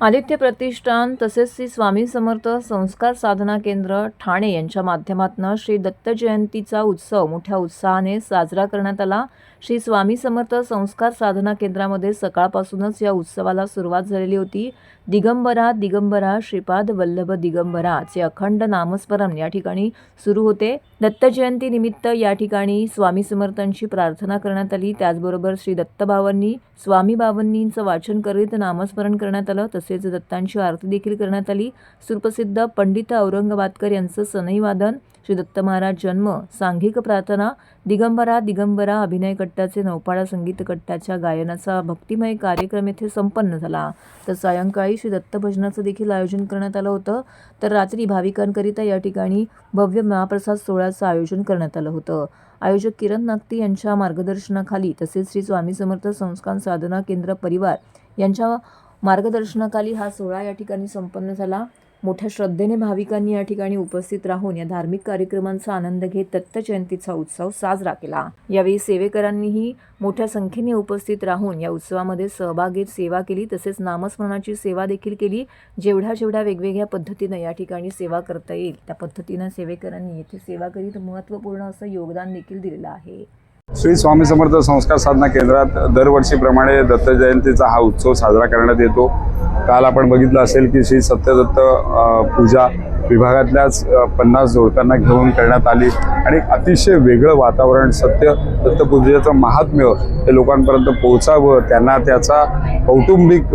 आदित्य प्रतिष्ठान तसेच श्री स्वामी समर्थ संस्कार साधना केंद्र ठाणे यांच्या माध्यमातून श्री दत्त जयंतीचा उत्सव मोठ्या उत्साहाने साजरा करण्यात आला. श्री स्वामी समर्थ संस्कार साधना केंद्रामध्ये सकाळपासूनच या उत्सवाला सुरुवात झालेली होती. दिगंबरा दिगंबरा श्रीपाद वल्लभ दिगंबराचे अखंड नामस्मरण या ठिकाणी सुरू होते. दत्त जयंतीनिमित्त या ठिकाणी स्वामी समर्थांची प्रार्थना करण्यात आली. त्याचबरोबर श्री दत्तबाबांनी स्वामी बाबांनींचं वाचन करीत नामस्मरण करण्यात आलं. तसेच दत्तांची आरती देखील करण्यात आली. सुप्रसिद्ध पंडित औरंगाबादकर यांचं सनई वादन. श्री दत्त महाराज जन्म सांघिक प्रार्थना दिगंबरा दिगंबरा अभिनय कट्ट्याचे नौपाडा संगीत कट्ट्याच्या गायनाचा भक्तिमय कार्यक्रम येथे संपन्न झाला. तर सायंकाळी श्री दत्त भजनाचं देखील आयोजन करण्यात आलं होतं. तर रात्री भाविकांकरिता या ठिकाणी भव्य महाप्रसाद सोहळ्याचं आयोजन करण्यात आलं होतं. आयोजक किरण नागती यांच्या मार्गदर्शनाखाली तसेच श्री स्वामी समर्थ संस्कार साधना केंद्र परिवार यांच्या मार्गदर्शनाखाली हा सोहळा या ठिकाणी संपन्न झाला. मोठ्या श्रद्धेने भाविकांनी या ठिकाणी उपस्थित राहून या धार्मिक कार्यक्रमांचा आनंद घेत दत्त जयंतीचा उत्सव साजरा केला. यावेळी सेवेकरांनीही मोठ्या संख्येने उपस्थित राहून या उत्सवामध्ये सहभाग घेत सेवा केली. तसेच नामस्मरणाची सेवा देखील केली. जेवढ्या जेवढ्या वेगवेगळ्या पद्धतीनं या ठिकाणी सेवा करता येईल त्या पद्धतीनं सेवेकरांनी येथे सेवा करीत महत्त्वपूर्ण असं योगदान देखील दिलेलं आहे. श्री स्वामी समर्थ संस्कार साधना केंद्रात दरवर्षीप्रमाणे दत्त जयंतीचा हा उत्सव साजरा करण्यात येतो. काल आपण बघितलं असेल की श्री सत्यदत्त पूजा विभागातल्याच पन्नास जोडप्यांना घेऊन करण्यात आली. आणि अतिशय वेगळं वातावरण सत्य दत्तपूजेचं महात्म्य हे लोकांपर्यंत पोहोचावं त्यांना त्याचा कौटुंबिक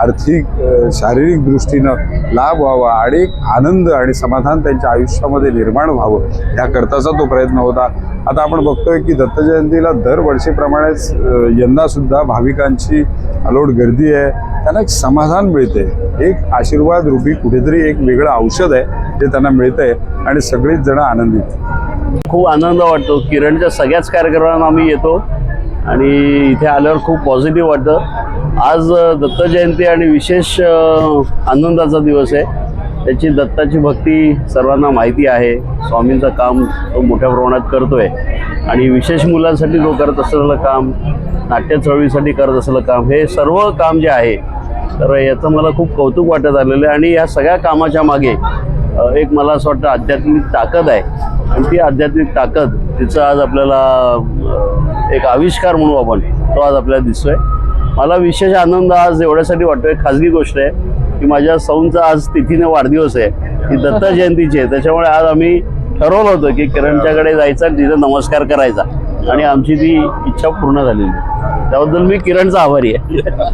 आर्थिक शारीरिक दृष्टीनं लाभ व्हावा आणि एक आनंद आणि समाधान त्यांच्या आयुष्यामध्ये निर्माण व्हावं याकरताचा तो प्रयत्न होता. आता आपण बघतोय की दत्त जयंतीला दरवर्षीप्रमाणेच यंदासुद्धा भाविकांची अलोट गर्दी आहे. त्यांना एक समाधान मिळते. एक आशीर्वाद रूपी कुठेतरी एक वेगळं औषध आहे जे त्यांना मिळतंय आणि सगळीच जण आनंदित. खूप आनंद वाटतो. किरणच्या सगळ्याच कार्यक्रमांना आम्ही येतो आणि इथे आल्यावर खूप पॉझिटिव्ह वाटतं. आज दत्त जयंती आणि विशेष आनंदाचा दिवस आहे. त्याची दत्ताची भक्ती सर्वांना माहिती आहे. स्वामींचं काम तो मोठ्या प्रमाणात करतोय. आणि विशेष मुलांसाठी तो करत असलेलं काम नाट्य चळवळीसाठी करत असलेलं काम हे सर्व काम जे आहे तर याचं मला खूप कौतुक वाटत आलेलं आहे. आणि या सगळ्या कामाच्या मागे एक मला असं वाटतं आध्यात्मिक ताकद आहे. आणि ती आध्यात्मिक ताकद तिचं आज आपल्याला एक आविष्कार म्हणू आपण तो आज आपल्याला दिसतोय. मला विशेष आनंद आज एवढ्यासाठी वाटतोय खाजगी गोष्ट आहे की माझ्या सौंचा आज तिथीने वाढदिवस आहे ही दत्त जयंतीची आहे. त्याच्यामुळे आज आम्ही ठरवलं होतं की किरणच्याकडे जायचं तिथे नमस्कार करायचा. आणि आमची ती इच्छा पूर्ण झालेली. त्याबद्दल मी किरणचा आभारी आहे.